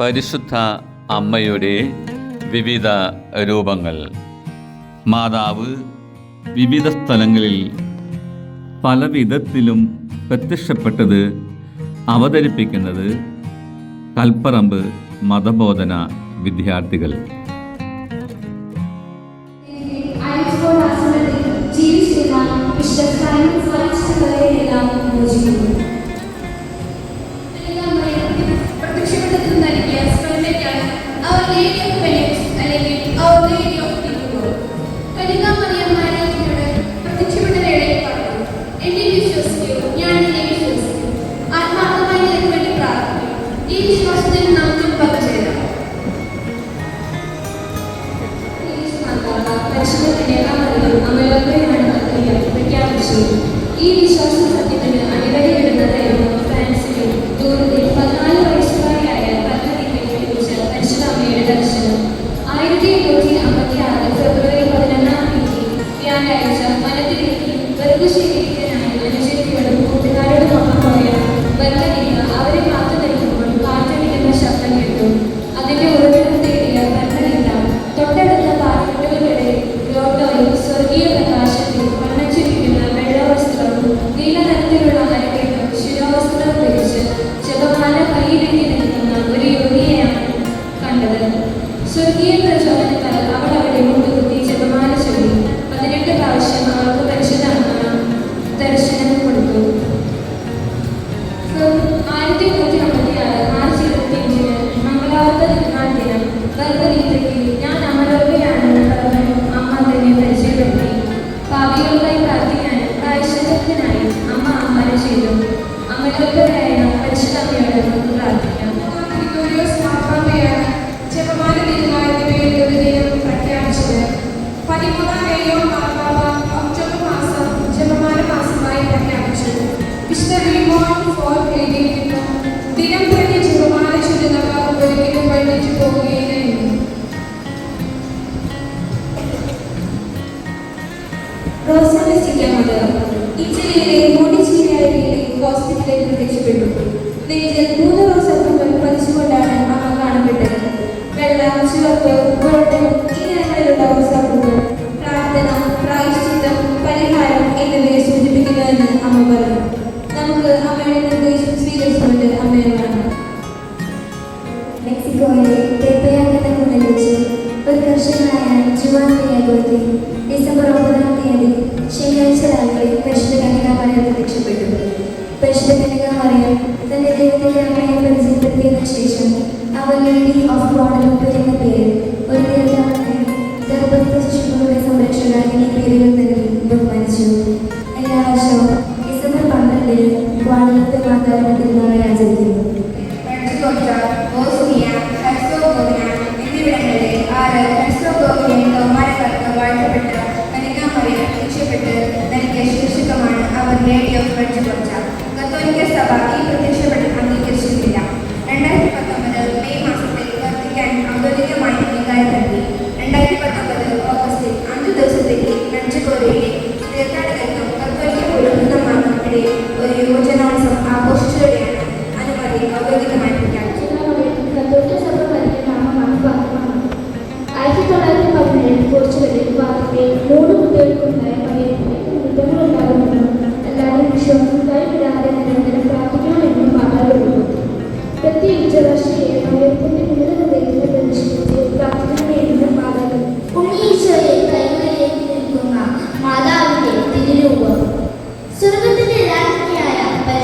പരിശുദ്ധ അമ്മയുടെ വിവിധ രൂപങ്ങൾ. മാതാവ് വിവിധ സ്ഥലങ്ങളിൽ പല വിധത്തിലും പ്രത്യക്ഷപ്പെട്ടത് അവതരിപ്പിക്കുന്നത് കൽപ്പറമ്പ് മതബോധന വിദ്യാർത്ഥികൾ. റോസ്മലിസ്റ്റിക്കാൻ മതിയാകും ഇറ്റലിയിലെ മോഡിച്ചിയിലായിരിക്കും ഹോസ്പിറ്റലിൽ പ്രത്യക്ഷപ്പെട്ടു നെയ്യിൽ മൂന്ന് റോസ് അപ്പുകൾ പതിച്ചുകൊണ്ടാണ് കാണപ്പെട്ടത്. വെള്ള ചുവപ്പ് ഗോൾഡൻ ഈ നിറങ്ങളിലുള്ള റോസ് അപ്പുകൾ പ്രാർത്ഥന പ്രായശ്ചിത്തം പരിഹാരം എന്നിവയെ അമ്മ പറഞ്ഞു. നമുക്ക് അമ്മയുടെ നിർദ്ദേശം സ്വീകരിച്ചുകൊണ്ട് അമ്മയെ കാണാം. മെക്സിക്കോയിലെ പെപ്പയാഗത കുടലിച്ച് ഒരു കർഷകനായ ജുവാൻ ഡിസംബർ ശനിയാഴ്ച രാത്രി പരിശുദ്ധ കന്യകാമറിയം പ്രത്യക്ഷപ്പെട്ടു. പരിശുദ്ധ കന്യകാമറിയം തന്റെ ദൈവത്തിന്റെ അമ്മയെ പരിചയപ്പെടുത്തിയതിനു ശേഷം അവർ ലേഡി ഓഫ് ഗോഡലോപ്പ് എന്ന പേരിൽ ഒരു ഗർഭസ്ഥ ശിശുക്കളുടെ സംരക്ഷക എന്നീ പേരുകൾ ನಂಚಿಕೋರಿ ತೀರ್ಥಾಟಕಕ್ಕೆ ಕರ್ತವ್ಯ ಪೂರ್ವಕೃತ ಮಾತನಾಡಿ ಒಂದು ಯೋಜನಾಂಶ ಆಘೋಷ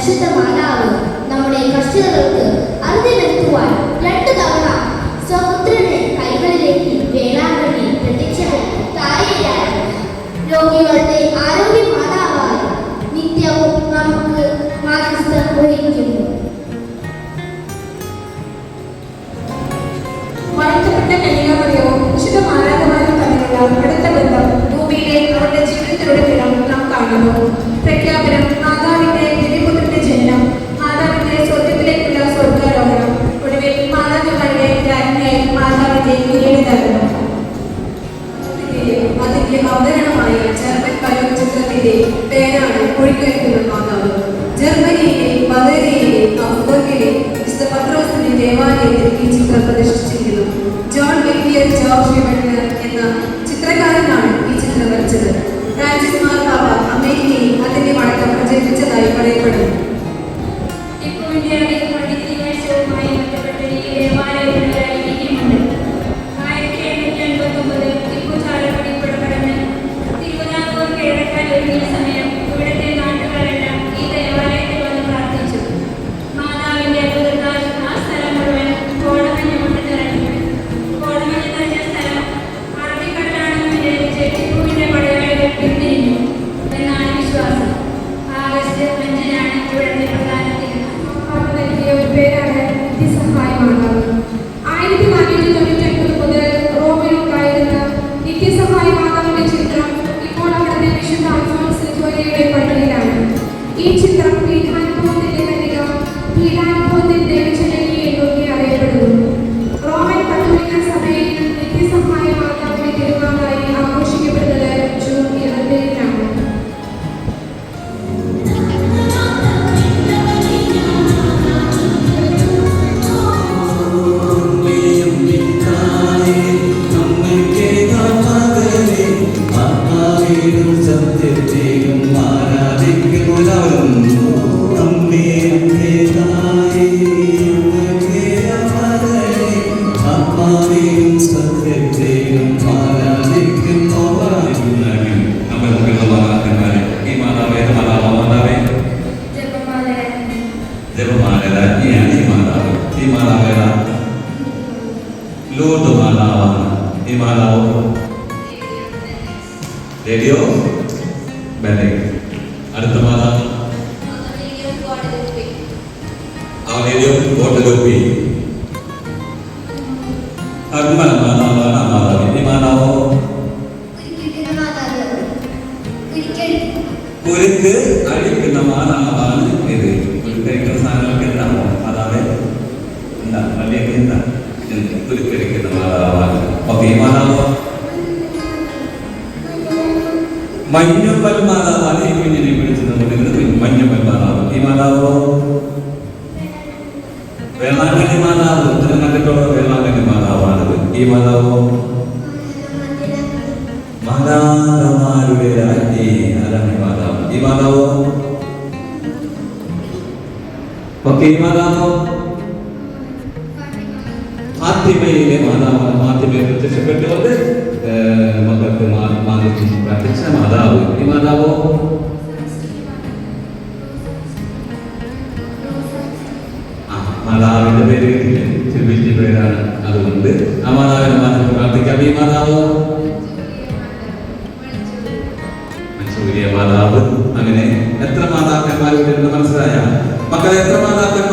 പരിശുദ്ധ മാതാവ് നമ്മുടെ കർഷകർക്ക് അറുതി വരുത്തുവാൻ രണ്ടു തവണ സ്വപുത്രനെ കൈകളിലേക്ക് വേളാങ്കണ്ണി പ്രത്യക്ഷമായി താഴെയായി രോഗികളുടെ ആരോഗ്യ പേരാണ് നിത്യസഹായമാണ് ജപമാലരാജ്ഞിയാണ് ഈ മാതാവ് ഈ മാതാവേത ലൂർദ് മാതാവാണ് ഈ മാതാവ് റേഡിയോ ബെല്ലെ അടുത്ത മാതാവ് ആ റേഡിയോ ഗോട്ടഗോപി അഗ്മല മാതാവാണ് ആ മാതാവ് ഈ മാതാവോ കുരുക്ക് അഴിക്കുന്ന മാതാവാണ് ഇത് കുരുക്കഴിക്കുന്ന സാധനങ്ങൾക്ക് എന്താണോ? മാതാവേ എന്താ? പള്ളിയൊക്കെ എന്താ? കുരുക്കഴിക്കുന്ന മാതാവാണ്. ഓക്കെ ഈ മാതാവോ? മഞ്ഞപ്പൽ മാതാവാണ് ഈ കുഞ്ഞിനെ പിടിച്ച് നമുക്ക് മഞ്ഞപ്പൽ മാതാവ്. ഈ മാതാവോ? വേളാങ്കണ്ണി മാതാവ്. ഉത്തരം കണ്ടിട്ടുള്ള വേളാങ്കണ്ണി മാതാവാണിത് ഈ മാതാവോ മാതാക്കന്മാരുടെ രാജ്ഞി അതാണ് ഈ മാതാവ് ഈ മാതാവോ ഓക്കെ ഈ മാതാവ് അങ്ങനെ എത്ര മാതാക്കന്മാരുണ്ടെന്ന് മനസ്സിലായ മക്കളെ എത്ര മാതാക്കന്മാർ